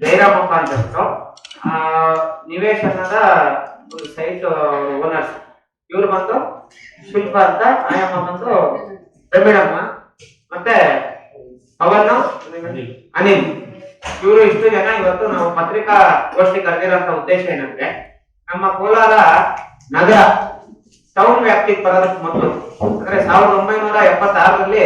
ಜಯರಾಮಪ್ಪ ಅಂತ ನಿವೇಶನದ site owners ಇವ್ರು ಬಂದು ಶಿಲ್ಪ ಅಂತ, ಆಯಮ್ಮ ಬಂದು ಪ್ರವೀಣಮ್ಮ ಮತ್ತೆ ಪವನ್ ಅನಿಲ್. ಇವರು ಇಷ್ಟು ಜನ ಇವತ್ತು ನಾವು ಪತ್ರಿಕಾ ಗೋಷ್ಠಿ ಕರೆದಿರೋಂತ ಉದ್ದೇಶ ಏನಂದ್ರೆ, ನಮ್ಮ ಕೋಲಾರ ನಗರ ಟೌನ್ ವ್ಯಾಪ್ತಿಗೆ ಬರೋದಕ್ಕೆ ಮೊದಲು, ಅಂದ್ರೆ ಸಾವಿರದ ಒಂಬೈನೂರ ಎಪ್ಪತ್ತಾರರಲ್ಲಿ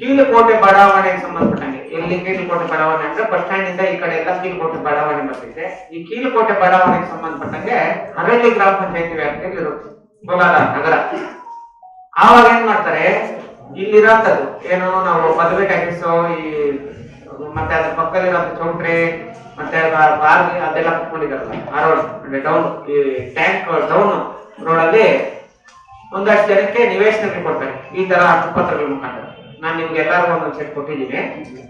ಕೀಲುಕೋಟೆ ಬಡಾವಣೆಗೆ ಸಂಬಂಧಪಟ್ಟಂಗೆ. ಎಲ್ಲಿ ಕೀಲುಕೋಟೆ ಬಡಾವಣೆ ಅಂದ್ರೆ ಬಸ್ ಸ್ಟ್ಯಾಂಡ್ ಇಂದ ಈ ಕಡೆ ಎಲ್ಲ ಕೀಲುಕೋಟೆ ಬಡಾವಣೆ ಬರ್ತಿದೆ ಈ ಕೀಲುಕೋಟೆ ಬಡಾವಣೆಗೆ ಸಂಬಂಧಪಟ್ಟಂಗೆ ಹರಳ್ಳಿ ಗ್ರಾಮ ಪಂಚಾಯತಿ ವ್ಯಾಪ್ತಿಯಲ್ಲಿ ಇರುತ್ತೆ ಕೋಲಾರ ನಗರ. ಆವಾಗ ಏನ್ ಮಾಡ್ತಾರೆ? ಇಲ್ಲಿರೋಂಥದ್ದು. ಏನು ನಾವು ಪದವಿ ಟ್ಯಾಕ್ಸ್ ಈ, ಮತ್ತೆ ಅದ್ರ ಪಕ್ಕದಲ್ಲಿರೋ ಚೌಟ್ರಿ, ಮತ್ತೆ ಬಾರ್ ಅದೆಲ್ಲ ಕುತ್ಕೊಂಡಿದಾರಲ್ಲ ಆ ರೋಡ್ ಅಂದ್ರೆ ಡೌನ್ ಈ ಟ್ಯಾಂಕ್ ಡೌನ್ ರೋಡ್ ಅಲ್ಲಿ ಒಂದಷ್ಟು ಜನಕ್ಕೆ ನಿವೇಶನಕ್ಕೆ ಕೊಡ್ತಾರೆ. ಈ ತರ ಹಕ್ಕುಪತ್ರಗಳ ಮುಖಾಂತರ. ನಾನು ನಿಮ್ಗೆ ಎಲ್ಲರಿಗೂ ಒಂದೊಂದು ಸೆಟ್ ಕೊಟ್ಟಿದ್ದೀನಿ.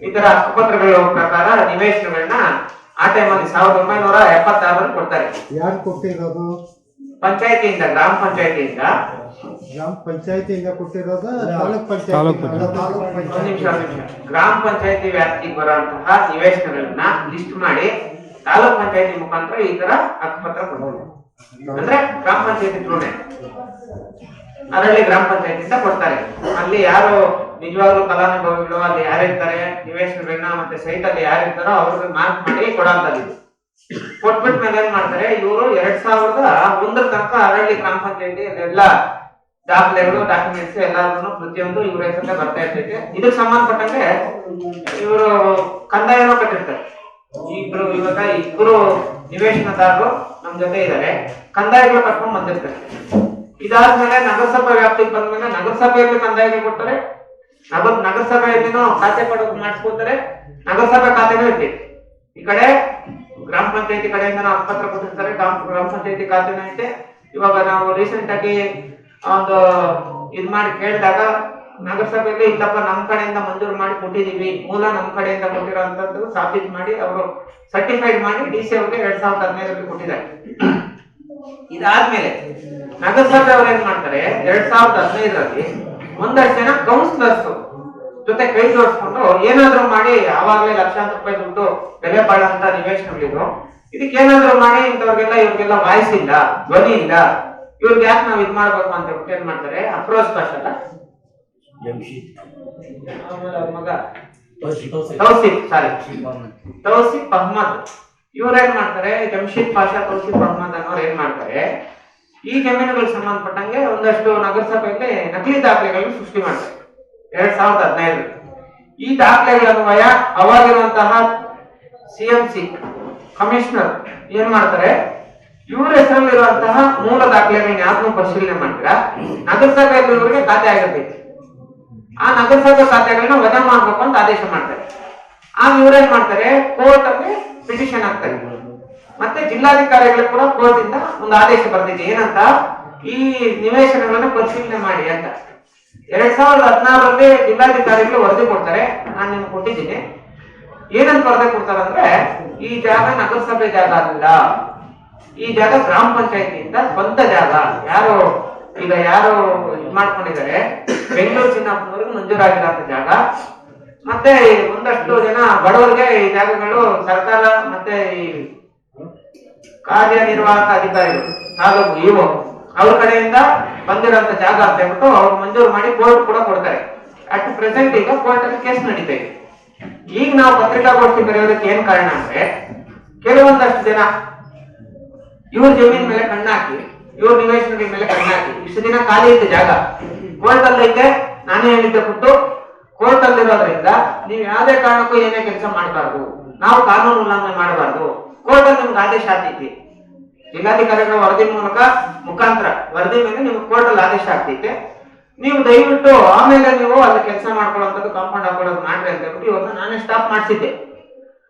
ಈ ತರ ಹಕ್ಕುಪತ್ರಗಳ ಪ್ರಕಾರ ನಿವೇಶನಗಳನ್ನ ಆ ಟೈಮಲ್ಲಿ ಸಾವಿರದ ಒಂಬೈನೂರ ಎಪ್ಪತ್ತಾರು ಕೊಡ್ತಾರೆ. ಯಾರು ಕೊಟ್ಟಿರೋದು? ಪಂಚಾಯತಿಯಿಂದ ಗ್ರಾಮ ಪಂಚಾಯತಿಯಿಂದ. ಗ್ರಾಮ ಪಂಚಾಯತಿಯಿಂದ ಕೊಟ್ಟಿರೋದು? ತಾಲೂಕ್ ಪಂಚಾಯತ್. ಪಂಚಾಯತಿ. ಒಂದ್ ನಿಮಿಷ ಒಂದ್ ನಿಮಿಷ. ಗ್ರಾಮ ಪಂಚಾಯತಿ ವ್ಯಾಪ್ತಿಗೆ ಬರುವಂತಹ ನಿವೇಶನಗಳನ್ನ ಲಿಸ್ಟ್ ಮಾಡಿ ತಾಲೂಕ್ ಪಂಚಾಯತಿ ಮುಖಾಂತರ ಈ ತರ ಹಕ್ಕುಪತ್ರ ಕೊಡ್ತಾರೆ ಅಂದ್ರೆ ಗ್ರಾಮ ಪಂಚಾಯತಿ ಥ್ರೂನೆ ಅದರಲ್ಲಿ ಗ್ರಾಮ ಪಂಚಾಯತಿಯಿಂದ ಕೊಡ್ತಾರೆ. ಅಲ್ಲಿ ಯಾರು ನಿಜವಾಗ್ಲೂ ಫಲಾನುಭವಿಗಳು, ಅಲ್ಲಿ ಯಾರಿರ್ತಾರೆ ನಿವೇಶನಗಳನ್ನ ಮತ್ತೆ ಸೈಟ್ ಅಲ್ಲಿ ಯಾರಿರ್ತಾರೋ ಅವ್ರಿಗೆ ಮಾರ್ಕ್ ಮಾಡಿ ಕೊಡೋಂಥದ್ದು. ಕೊಟ್ಬಿಟ್ ಮೇಲೆ ಏನ್ ಮಾಡ್ತಾರೆ, ಇವರು ಎರಡ್ ಸಾವಿರದ ಒಂದರ ತನಕ ಅರಳ್ಳಿ ಗ್ರಾಮ ಪಂಚಾಯತಿ ಎಲ್ಲ ದಾಖಲೆಗಳು ಡಾಕ್ಯುಮೆಂಟ್ಸ್ ಎಲ್ಲಾದ್ರೂ ಪ್ರತಿಯೊಂದು ಇವ್ರ ಹೆಸರಲ್ಲೇ ಬರ್ತಾ ಇರ್ತೈತೆ. ಇದಕ್ಕೆ ಸಂಬಂಧಪಟ್ಟಂಗೆ ಇವರು ಕಂದಾಯನೂ ಕಟ್ಟಿರ್ತಾರೆ. ಇಬ್ರು ಇವಾಗ ಇಬ್ರು ನಿವೇಶನದಾರರು ನಮ್ ಜೊತೆ ಇದ್ದಾರೆ ಕಂದಾಯಗಳು ಕಟ್ಕೊಂಡ್ ಬಂದಿರ್ತಾರೆ. ಇದಾದ್ಮೇಲೆ ನಗರಸಭಾ ವ್ಯಾಪ್ತಿಗೆ ಬಂದ್ಮೇಲೆ ನಗರಸಭೆಯಲ್ಲಿ ಕಂದಾಯಗಳು ಕೊಡ್ತಾರೆ. ನಗರ ನಗರಸಭೆಯಲ್ಲಿನೂ ಖಾತೆ ಕೊಡೋದು ಮಾಡಿಸ್ಕೊತಾರೆ ನಗರಸಭೆ ಖಾತೆನೂ ಇರ್ತೈತಿ ಈ ಕಡೆ ಗ್ರಾಮ ಪಂಚಾಯತಿ ಕಡೆಯಿಂದ ನಾವು ಪತ್ರ ಕೊಟ್ಟಿರ್ತಾರೆ. ಗ್ರಾಮ ಗ್ರಾಮ ಪಂಚಾಯತಿ ಖಾತೆನೂ ಐತೆ. ಇವಾಗ ನಾವು ರೀಸೆಂಟ್ ಆಗಿ ಒಂದು ಇದ್ ಮಾಡಿ ಕೇಳಿದಾಗ ನಗರಸಭೆಯಲ್ಲಿ, ಇಲ್ಲಪ್ಪ, ನಮ್ ಕಡೆಯಿಂದ ಮಂಜೂರು ಮಾಡಿ ಕೊಟ್ಟಿದೀವಿ, ಮೂಲ ನಮ್ ಕಡೆಯಿಂದ ಕೊಟ್ಟಿರೋಂಥದ್ದು ಸಾಬೀತು ಮಾಡಿ ಅವರು ಸರ್ಟಿಫೈಡ್ ಮಾಡಿ ಡಿ ಸಿ ಅವ್ರಿಗೆ ಎರಡ್ ಸಾವಿರದ ಹದಿನೈದರಲ್ಲಿ ಕೊಟ್ಟಿದ್ದಾರೆ. ಇದಾದ್ಮೇಲೆ ನಗರಸಭೆ ಅವ್ರು ಏನ್ ಮಾಡ್ತಾರೆ, ಎರಡ್ ಸಾವಿರದ ಹದಿನೈದರಲ್ಲಿ ಒಂದಷ್ಟು ಜನ ಕೌನ್ಸಿಲರ್ಸ್ ಜೊತೆ ಕೈ ಜೋಡಿಸ್ಕೊಂಡು ಏನಾದ್ರೂ ಮಾಡಿ ಆವಾಗಲೇ ಲಕ್ಷಾಂತರ ರೂಪಾಯಿ ದುಡ್ಡು ಬೆಲೆ ಬಾಳಂತ ನಿವೇಶನಗಳಿದ್ರು. ಇದಕ್ಕೆ ಏನಾದ್ರೂ ಮಾಡಿ ಇಂಥವ್ರಿಗೆಲ್ಲ ಇವ್ರಿಗೆಲ್ಲ ವಾಯ್ಸ್ ಇಲ್ಲ, ಧ್ವನಿ ಇಲ್ಲ, ಇವ್ರಿಗೆ ಯಾಕೆ ನಾವ್ ಇದ್ ಮಾಡ್ಬೇಕು ಅಂತ ಏನ್ ಮಾಡ್ತಾರೆ ಅಪ್ರೋಚ್ ಪಾಷ ಅವ್ರ ಮಗ ತೌಸಿಫ್ ಸಾರಿ. ತೌಸಿಫ್ ಅಹ್ಮದ್ ಇವ್ರೇನ್ ಮಾಡ್ತಾರೆ? ಜಮ್ಶೀದ್ ಪಾಷಾ ತೌಸಿಫ್ ಅಹಮದ್ ಅನ್ನೋರು ಏನ್ ಮಾಡ್ತಾರೆ? ಈ ಜಮೀನುಗಳಿಗೆ ಸಂಬಂಧಪಟ್ಟಂಗೆ ಒಂದಷ್ಟು ನಗರಸಭೆಯಲ್ಲಿ ನಕಲಿ ದಾಖಲೆಗಳನ್ನು ಸೃಷ್ಟಿ ಮಾಡ್ತಾರೆ. ಎರಡ್ ಸಾವಿರದ ಹದಿನೈದು. ಈ ದಾಖಲೆಗಳ ಅನ್ವಯ ಅವಾಗಿರುವಂತಹ ಸಿಎಂಸಿ ಕಮಿಷನರ್ ಏನ್ ಮಾಡ್ತಾರೆ? ಇವ್ರ ಹೆಸರಲ್ಲಿರುವಂತಹ ಮೂಲ ದಾಖಲೆಗಳನ್ನ ಯಾರನ್ನೂ ಪರಿಶೀಲನೆ ಮಾಡ್ತೀರಾ? ನಗರಸಭೆಯಲ್ಲಿ ಇವರಿಗೆ ಖಾತೆ ಆಗಿರ್ತೈತಿ ಆ ನಗರಸಭೆ ಖಾತೆಗಳನ್ನ ವಜಾ ಮಾಡ್ಬೇಕು ಅಂತ ಆದೇಶ ಮಾಡ್ತಾರೆ. ಆಗ ಇವರೇನ್ ಮಾಡ್ತಾರೆ? ಕೋರ್ಟ್ ಅಲ್ಲಿ ಪಿಟಿಷನ್ ಹಾಕ್ತಾರೆ. ಮತ್ತೆ ಜಿಲ್ಲಾಧಿಕಾರಿಗಳು ಕೂಡ ಕೋರ್ಟ್ ಇಂದ ಒಂದು ಆದೇಶ ಬರ್ತಿದೆ ಏನಂತ? ಈ ನಿವೇಶನಗಳನ್ನ ಪರಿಶೀಲನೆ ಮಾಡಿ ಅಂತ. ಎರಡ್ ಸಾವಿರದ ಹದಿನಾರರಲ್ಲಿ ಜಿಲ್ಲಾಧಿಕಾರಿಗಳು ವರದಿ ಕೊಡ್ತಾರೆ. ನಾನು ನಿಮ್ಗೆ ಕೊಟ್ಟಿದ್ದೀನಿ. ಏನಂತ ವರದಿ ಕೊಡ್ತಾರೆ ಅಂದ್ರೆ, ಈ ಜಾಗ ನಗರಸಭೆ ಜಾಗ ಅಲ್ಲ. ಈ ಜಾಗ ಗ್ರಾಮ ಪಂಚಾಯತಿಯಿಂದ ಸ್ವಂತ ಜಾಗ. ಯಾರು ಈಗ ಯಾರು ಇದ್ ಮಾಡ್ಕೊಂಡಿದ್ದಾರೆ? ಬೆಂಗಳೂರು ಚಿನ್ನಪ್ಪನವ್ರಿಗೆ ಮಂಜೂರಾಗಿರೋ ಜಾಗ. ಮತ್ತೆ ಒಂದಷ್ಟು ಜನ ಬಡವರಿಗೆ ಈ ಜಾಗಗಳು ಸರ್ಕಾರ ಮತ್ತೆ ಈ ಕಾರ್ಯನಿರ್ವಾಹಕ ಅಧಿಕಾರಿಗಳು, ತಾಲೂಕು ಇವು ಅವ್ರ ಕಡೆಯಿಂದ ಬಂದಿರೋಂತ ಜಾಗ ಅಂತ ಹೇಳ್ಬಿಟ್ಟು ಅವ್ರು ಮಂಜೂರು ಮಾಡಿ ಕೋರ್ಟ್ ಕೂಡ ಕೊಡ್ತಾರೆ. ಅಟ್ ಪ್ರೆಸೆಂಟ್ ಈಗ ಕೋರ್ಟ್ ಅಲ್ಲಿ ಕೇಸ್ ನಡೀತಾ ಇದೆ. ಈಗ ನಾವು ಪತ್ರಿಕಾಗೋಷ್ಠಿ ಬರೆಯೋದಕ್ಕೆ ಏನ್ ಕಾರಣ ಅಂದ್ರೆ ಕೆಲವೊಂದಷ್ಟು ಜನ ಇವ್ರ ಜಮೀನ್ ಮೇಲೆ ಕಣ್ಣಾಕಿ, ಇವ್ರ ನಿವೇಶನದ ಮೇಲೆ ಕಣ್ಣಾಕಿ, ಇಷ್ಟು ದಿನ ಖಾಲಿ ಇದ್ದ ಜಾಗ. ಕೋರ್ಟ್ ಅಲ್ಲಿ ಐತೆ ನಾನೇ ಹೇಳಿದ್ದೆ ಕೊಟ್ಟು ಕೋರ್ಟ್ ಅಲ್ಲಿರೋದ್ರಿಂದ ನೀವು ಯಾವುದೇ ಕಾರಣಕ್ಕೂ ಏನೇ ಕೆಲಸ ಮಾಡಬಾರ್ದು. ನಾವು ಕಾನೂನು ಉಲ್ಲಂಘನೆ ಮಾಡಬಾರ್ದು. ಕೋರ್ಟ್ ಅಲ್ಲಿ ನಿಮ್ಗೆ ಆದೇಶ ಆಗ್ತೈತಿ ಜಿಲ್ಲಾಧಿಕಾರಿಗಳ ವರದಿ ಮೂಲಕ ಮುಖಾಂತರ, ವರದಿ ಮೇಲೆ ನಿಮ್ಗೆ ಕೋರ್ಟ್ ಅಲ್ಲಿ ಆದೇಶ ಆಗ್ತೈತೆ ನೀವು ದಯವಿಟ್ಟು ಆಮೇಲೆ ನೀವು ಅಲ್ಲಿ ಕೆಲಸ ಮಾಡ್ಕೊಳ್ಳೋಂಥದ್ದು ಕಾಂಪೌಂಡ್ ಹಾಕೊಳ್ಳೋದು ಮಾಡ್ರಿ ಅಂತ ಹೇಳ್ಬಿಟ್ಟು ಇವತ್ತು ನಾನೇ ಸ್ಟಾಪ್ ಮಾಡಿಸಿದ್ದೆ.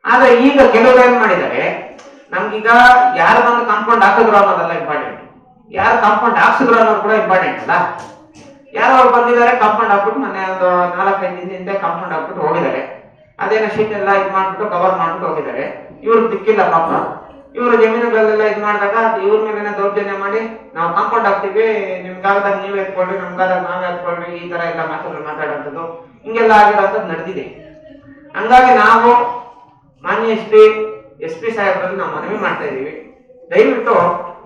ಆದ್ರೆ ಈಗ ಕೆಲವರು ಏನ್ ಮಾಡಿದ್ದಾರೆ, ನಮ್ಗೀಗ ಯಾರು ಬಂದು ಕಾಂಪೌಂಡ್ ಹಾಕಿದ್ರು ಅನ್ನೋದಲ್ಲ ಇಂಪಾರ್ಟೆಂಟ್ ಯಾರು ಕಾಂಪೌಂಡ್ ಹಾಕ್ಸಿದ್ರು ಅನ್ನೋದು ಕೂಡ ಇಂಪಾರ್ಟೆಂಟ್ ಅಲ್ಲ. ಯಾರೋ ಅವ್ರು ಬಂದಿದ್ದಾರೆ ಕಾಂಪೌಂಡ್ ಹಾಕ್ಬಿಟ್ಟು ಮೊನ್ನೆ ಒಂದು ನಾಲ್ಕೈದು ಹಿಂದೆ ಕಾಂಪೌಂಡ್ ಹಾಕ್ಬಿಟ್ಟು ಹೋಗಿದ್ದಾರೆ. ಅದೇನೋ ಶೀಟ್ ಎಲ್ಲ ಇದು ಮಾಡ್ಬಿಟ್ಟು ಕವರ್ ಮಾಡ್ಬಿಟ್ಟು ಹೋಗಿದ್ದಾರೆ. ಇವ್ರು ದಿಕ್ಕಿಲ್ಲ ಪಾಪ. ಇವರು ಜಮೀನುಗಳೆಲ್ಲ ಇದು ಮಾಡಿದಾಗ ಇವ್ರ ಮೇಲೆ ದೌರ್ಜನ್ಯ ಮಾಡಿ ನಾವು ಕಾಂಪೌಂಡ್ ಹಾಕ್ತೀವಿ, ನಿಮ್ಗಾಗದಾಗ ನೀವ್ ಎತ್ಕೊಳ್ಳಿ ನಮ್ಗಾದಾಗ ನಾವೇ ಎತ್ಕೊಳ್ಳಿ ಈ ತರ ಎಲ್ಲ ಮಾತುಗಳು ಮಾತಾಡೋಂಥದ್ದು ಹಿಂಗೆಲ್ಲ ಆಗಿರೋಂಥದ್ದು ನಡೆದಿದೆ. ಹಂಗಾಗಿ ನಾವು ಮಾನ್ಯ ಶ್ರೀ ಎಸ್ ಪಿ ಸಾಹೇಬರಲ್ಲಿ ನಾವು ಮನವಿ ಮಾಡ್ತಾ ಇದ್ದೀವಿ. ದಯವಿಟ್ಟು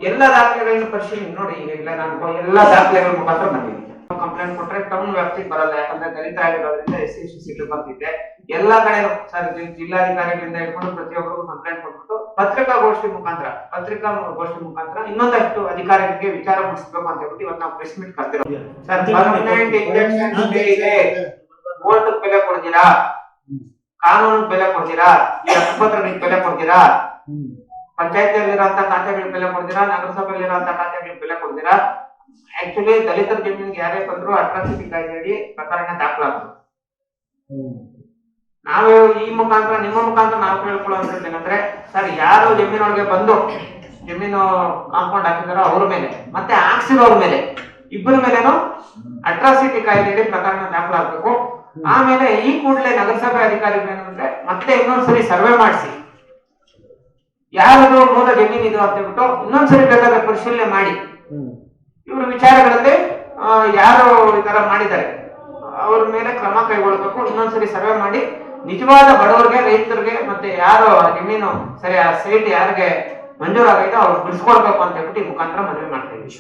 ಎಲ್ಲ ದಾಖಲೆಗಳನ್ನ ಪರಿಶೀಲನೆ ನೋಡಿ ಇಲ್ಲ ನಾನು ಎಲ್ಲ ದಾಖಲೆಗಳ ಮುಖಾಂತರ ಬಂದಿದ್ದೀನಿ. ಕಂಪ್ಲೇಂಟ್ ಕೊಟ್ರೆ ಟೌನ್ ವ್ಯಾಪ್ತಿಗೆ ಬರಲ್ಲ. ಯಾಕಂದ್ರೆ ದಲಿತ ಆಗಿರೋದ್ರಿಂದ ಎಸ್ ಸಿ ಸಿಟಿ ಬಂದಿದೆ. ಎಲ್ಲಾ ಕಡೆ ಸರ್ ಜಿಲ್ಲಾಧಿಕಾರಿಗಳಿಂದ ಹಿಡ್ಕೊಂಡು ಪ್ರತಿಯೊಬ್ಬರು ಕಂಪ್ಲೇಂಟ್ ಕೊಟ್ಬಿಟ್ಟು ಪತ್ರಿಕಾಗೋಷ್ಠಿ ಮುಖಾಂತರ ಪತ್ರಿಕಾ ಗೋಷ್ಠಿ ಮುಖಾಂತರ ಇನ್ನೊಂದಷ್ಟು ಅಧಿಕಾರಿಗಳಿಗೆ ವಿಚಾರ ಮುಗಿಸ್ಬೇಕು ಅಂತ ಹೇಳ್ಬಿಟ್ಟು ಇವತ್ತು ನಾವು ಪ್ರೆಸ್ ಮೀಟ್ ಕರ್ತಿರೋ ಸರ್ ಪರ್ಮನೆಂಟ್ ಇಂಜೆಕ್ಷನ್ ಇದೆ. ಕೋರ್ಟ್ ಬೆಲೆ ಕೊಡ್ತೀರಾ? ಕಾನೂನು ಬೆಲೆ ಕೊಡ್ತೀರಾ? ಈ ಹಕ್ಕುಪತ್ರಗಳಿಗೆ ಬೆಲೆ ಕೊಡ್ತೀರಾ? ಪಂಚಾಯತಿಯಲ್ಲಿರುವಂತ ಖಾತೆಗಳಿಗೆ ಬೆಲೆ ಕೊಡ್ತೀರಾ? ನಗರಸಭೆಯಲ್ಲಿರುವಂತ ಖಾತೆಗಳಿಗೆ ಬೆಲೆ ಕೊಡ್ತೀರಾ? ಆಕ್ಚುಲಿ ದಲಿತರ ಜಮೀನಿಗೆ ಯಾರೇ ಬಂದ್ರು ಅಟ್ರಾಸಿಟಿ ಕಾಯ್ದೆಯಡಿ ಪ್ರಕರಣ ದಾಖಲಾಗ್ತದೆ. ನಾವು ಈ ಮುಖಾಂತರ ನಿಮ್ಮ ಮುಖಾಂತರ ನಾವು ಕೇಳ್ಕೊಳ್ಳೋದ್ರಿಂದ ಏನಂದ್ರೆ ಸರ್ ಯಾರು ಜಮೀನೊಳಗೆ ಬಂದು ಜಮೀನು ಕಾಂಪೌಂಡ್ ಹಾಕಿದಾರೋ ಅವ್ರ ಮೇಲೆ ಮತ್ತೆ ಹಾಕ್ಸಿರೋರ್ ಮೇಲೆ ಇಬ್ಬರ ಮೇಲೇನು ಅಟ್ರಾಸಿಟಿ ಕಾಯ್ದೆಯಡಿ ಪ್ರಕರಣ ದಾಖಲಾಗಬೇಕು. ಆಮೇಲೆ ಈ ಕೂಡಲೇ ನಗರಸಭೆ ಅಧಿಕಾರಿಗಳು ಏನಂದ್ರೆ ಮತ್ತೆ ಇನ್ನೊಂದ್ಸರಿ ಸರ್ವೆ ಮಾಡಿಸಿ. ಯಾರದು ಮೂಲ ಜಮೀನು ಇದು ಅಂತ ಹೇಳ್ಬಿಟ್ಟು ಇನ್ನೊಂದ್ಸರಿ ಬೇಕಾದ್ರೆ ಪರಿಶೀಲನೆ ಮಾಡಿ. ಇವ್ರ ವಿಚಾರಗಳಲ್ಲಿ ಯಾರು ಈ ತರ ಮಾಡಿದ್ದಾರೆ. ಅವ್ರ ಮೇಲೆ ಕ್ರಮ ಕೈಗೊಳ್ಳಬೇಕು. ಇನ್ನೊಂದ್ಸರಿ ಸರ್ವೆ ಮಾಡಿ. ನಿಜವಾದ ಬಡವರಿಗೆ, ರೈತರಿಗೆ ಮತ್ತೆ ಯಾರು ಜಮೀನು, ಸರಿ, ಆ ಸೈಟ್ ಯಾರಿಗೆ ಮಂಜೂರಾಗೈತೋ ಅವ್ರು ಬಿಡಿಸ್ಕೊಳ್ಬೇಕು ಅಂತ ಹೇಳ್ಬಿಟ್ಟು ಮುಖಾಂತರ ಮನವಿ ಮಾಡ್ತಾ ಇದ್ದೀವಿ